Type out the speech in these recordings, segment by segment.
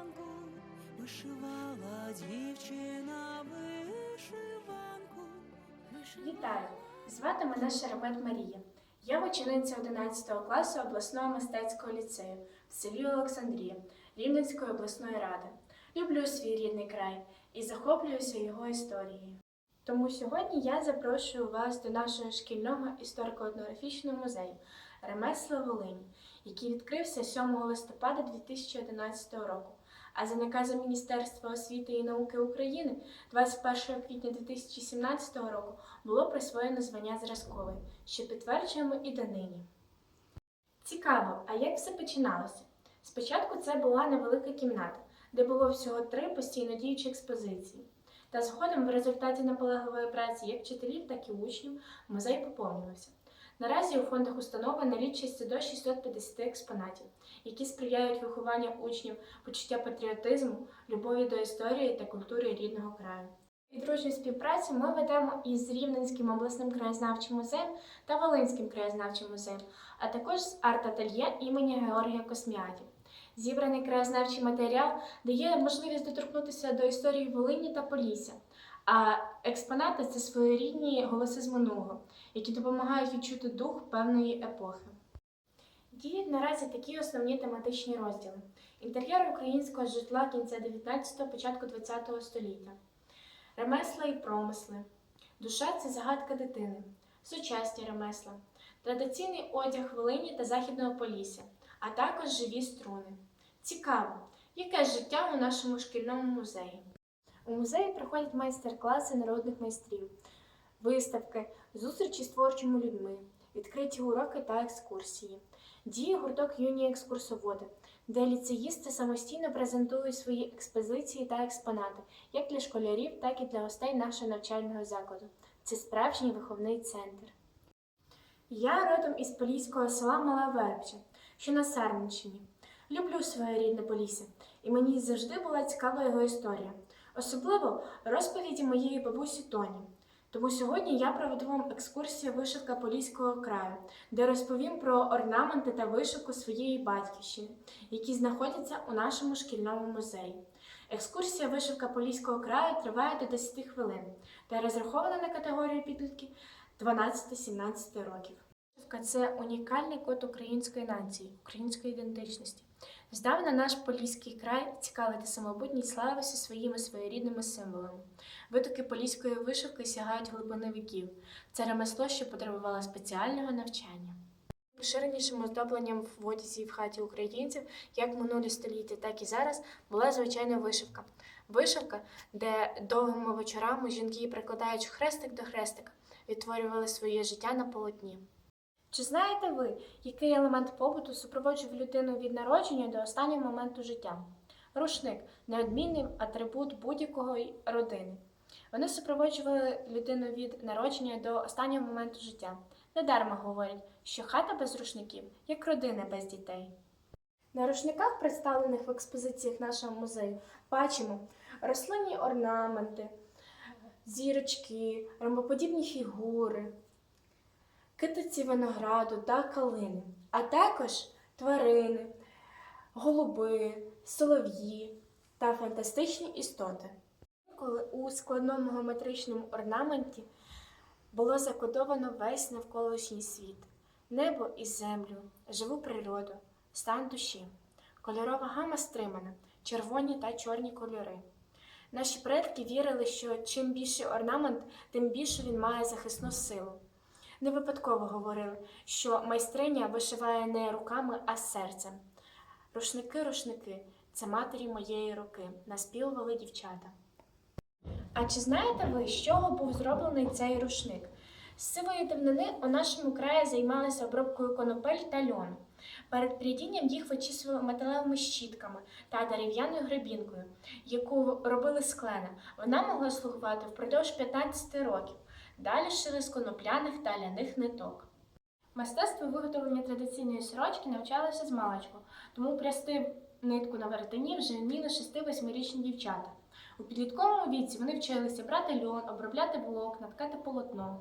вишиванку, вишивала дівчина вишиванку. Вітаю! Звати мене Шеремет Марія. Я учениця 11 класу обласного мистецького ліцею в селі Олександрія Рівненської обласної ради. Люблю свій рідний край і захоплююся його історією. Тому сьогодні я запрошую вас до нашого шкільного історико-етнографічного музею Ремесла Волині, який відкрився 7 листопада 2011 року. А за наказом Міністерства освіти і науки України 21 квітня 2017 року було присвоєно звання зразковий, що підтверджуємо і донині. Цікаво, а як все починалося? Спочатку це була невелика кімната, де було всього три постійно діючі експозиції. Та згодом, в результаті наполегливої праці як вчителів, так і учнів, музей поповнювався. Наразі у фондах установи налічується до 650 експонатів, які сприяють вихованню учнів почуття патріотизму, любові до історії та культури рідного краю. І дружню співпрацю ми ведемо із Рівненським обласним краєзнавчим музеєм та Волинським краєзнавчим музеєм, а також з арт-ательє імені Георгія Косміатів. Зібраний краєзнавчий матеріал дає можливість доторкнутися до історії Волині та Полісся, а експонати це своєрідні голоси з минулого, які допомагають відчути дух певної епохи. Діють наразі такі основні тематичні розділи: інтер'єр українського житла кінця 19-го, початку 20-го століття, ремесла і промисли, душа це загадка дитини, сучасні ремесла, традиційний одяг Волині та Західного Полісся, а також живі струни. Цікаво, яке життя у нашому шкільному музеї. У музеї проходять майстер-класи народних майстрів, виставки, зустрічі з творчими людьми, відкриті уроки та екскурсії. Діє гурток юні екскурсоводи, де ліцеїсти самостійно презентують свої експозиції та експонати, як для школярів, так і для гостей нашого навчального закладу. Це справжній виховний центр. Я родом із поліського села Мала Вербча, що на Сарненщині. Люблю своє рідне Полісся, і мені завжди була цікава його історія, особливо розповіді моєї бабусі Тоні. Тому сьогодні я проведу вам екскурсію вишивка Поліського краю, де розповім про орнаменти та вишивку своєї батьківщини, які знаходяться у нашому шкільному музеї. Екскурсія вишивка Поліського краю триває до 10 хвилин та розрахована на категорію підлітків 12-17 років. Вишивка це унікальний код української нації, української ідентичності. Здавна наш Поліський край цікавий та самобутній славився своїми своєрідними символами. Витоки поліської вишивки сягають глибини віків. Це ремесло, що потребувало спеціального навчання. Поширенішим оздобленням в одязі в хаті українців, як минулі століття, так і зараз, була звичайна вишивка. Вишивка, де довгими вечорами жінки, прикладаючи хрестик до хрестика, відтворювали своє життя на полотні. Чи знаєте ви, який елемент побуту супроводжував людину від народження до останнього моменту життя? Рушник неодмінний атрибут будь-якої родини. Вони супроводжували людину від народження до останнього моменту життя. Недарма говорять, що хата без рушників як родина без дітей. На рушниках, представлених в експозиціях нашого музею, бачимо рослинні орнаменти, зірочки, ромбоподібні фігури, китиці винограду та калини, а також тварини, голуби, солов'ї та фантастичні істоти. Коли у складному геометричному орнаменті було закодовано весь навколишній світ, небо і землю, живу природу, стан душі, кольорова гама стримана, червоні та чорні кольори. Наші предки вірили, що чим більший орнамент, тим більше він має захисну силу. Не випадково говорили, що майстриня вишиває не руками, а серцем. Рушники, рушники це матері моєї руки, наспівували дівчата. А чи знаєте ви, з чого був зроблений цей рушник? З сивої давнини у нашому краї займалися обробкою конопель та льону. Перед придінням їх вичісували металевими щітками та дерев'яною гребінкою, яку робили з клена. Вона могла слугувати впродовж 15 років. Далі шили з конопляних та ляних ниток. Мистецтво виготовлення традиційної сорочки навчалося з маличку, тому прясти нитку на веретені вже вміли 6-8-річні дівчата. У підлітковому віці вони вчилися брати льон, обробляти волокна, ткати полотно.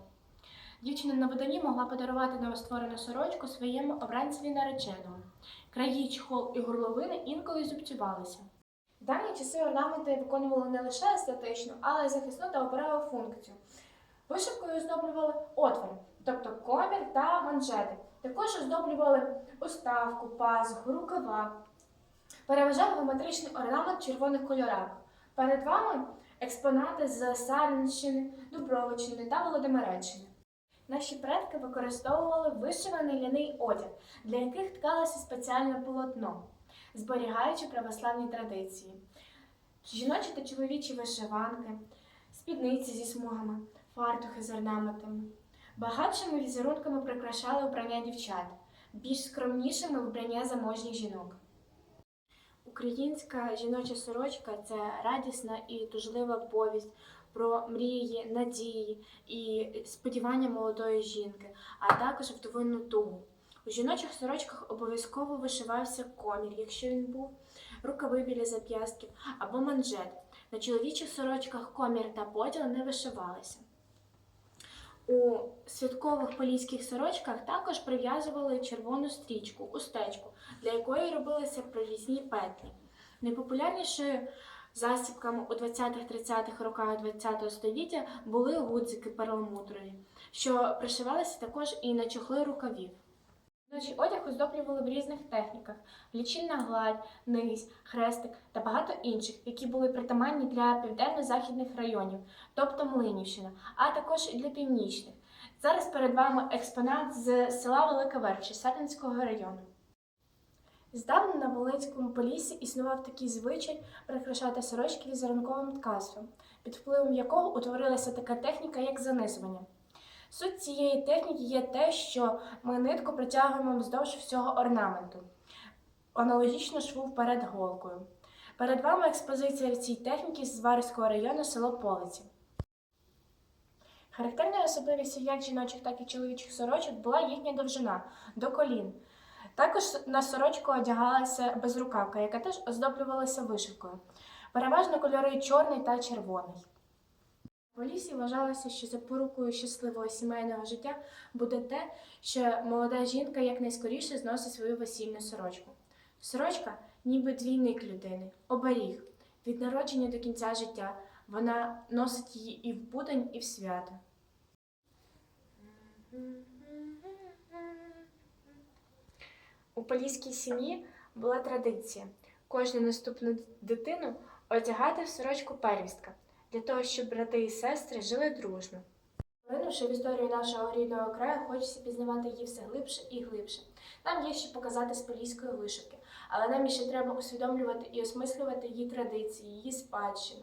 Дівчина на виданні могла подарувати новостворену сорочку своєму обранцеві нареченому. Краї, чхол і горловини інколи зубцювалися. В давні часи орнаменти виконували не лише естетичну, але й захисну та оберегу функцію. Вишивкою оздоблювали отвори, тобто комір та манжети. Також оздоблювали уставку, пазуху, рукава. Переважав геометричний орнамент червоних кольорах. Перед вами експонати з Сарненщини, Дубровичини та Володимиреччини. Наші предки використовували вишиваний ляний одяг, для яких ткалося спеціальне полотно, зберігаючи православні традиції. Жіночі та чоловічі вишиванки, спідниці зі смугами, фартухи з орнаментами. Багатшими візерунками прикрашали вбрання дівчат, більш скромнішими вбрання заможніх жінок. Українська жіноча сорочка це радісна і тужлива повість про мрії, надії і сподівання молодої жінки, а також вдовинну тугу. У жіночих сорочках обов'язково вишивався комір, якщо він був, рукави біля зап'ястків або манжет. На чоловічих сорочках комір та поділ не вишивалися. У святкових поліських сорочках також прив'язували червону стрічку, устечку, для якої робилися прорізні петлі. Найпопулярнішою засібками у 20-30-х роках ХХ століття були гудзики перламутрові, що пришивалися також і на чохли рукавів. Жіночий одяг оздоблювали в різних техніках: лічильна гладь, низь, хрестик та багато інших, які були притаманні для південно-західних районів, тобто Млинівщина, а також і для північних. Зараз перед вами експонат з села Велика Верча Сатинського району. Здавна на Волинському полісі існував такий звичай прикрашати сорочки візерунковим ткацтвом, під впливом якого утворилася така техніка, як занизування. Суть цієї техніки є те, що ми нитку притягуємо вздовж всього орнаменту, аналогічно шву вперед голкою. Перед вами експозиція цієї техніки з Зварського району село Полиці. Характерною особливістю як жіночих, так і чоловічих сорочок була їхня довжина до колін. Також на сорочку одягалася безрукавка, яка теж оздоблювалася вишивкою. Переважно кольори чорний та червоний. В лісі вважалося, що запорукою щасливого сімейного життя буде те, що молода жінка якнайскоріше зносить свою весільну сорочку. Сорочка ніби двійник людини, оберіг. Від народження до кінця життя вона носить її і в будень, і в свято. У поліській сім'ї була традиція кожну наступну дитину одягати в сорочку первістка, для того, щоб брати і сестри жили дружно. Поринувши в історію нашого рідного краю, хочеться пізнавати її все глибше і глибше. Нам є що показати з поліської вишивки, але нам іще треба усвідомлювати і осмислювати її традиції, її спадщину.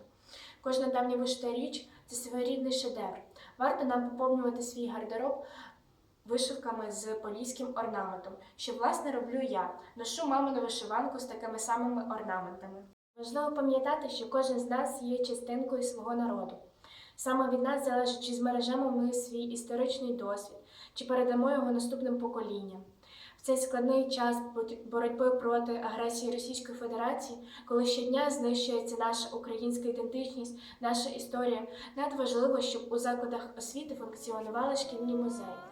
Кожна давня вишита річ це своєрідний шедевр. Варто нам поповнювати свій гардероб вишивками з поліським орнаментом, що власне роблю я. Ношу мамину вишиванку з такими самими орнаментами. Важливо пам'ятати, що кожен з нас є частинкою свого народу. Саме від нас залежить, чи збережемо ми свій історичний досвід, чи передамо його наступним поколінням. В цей складний час боротьби проти агресії Російської Федерації, коли щодня знищується наша українська ідентичність, наша історія, надважливо, щоб у закладах освіти функціонували шкільні музеї.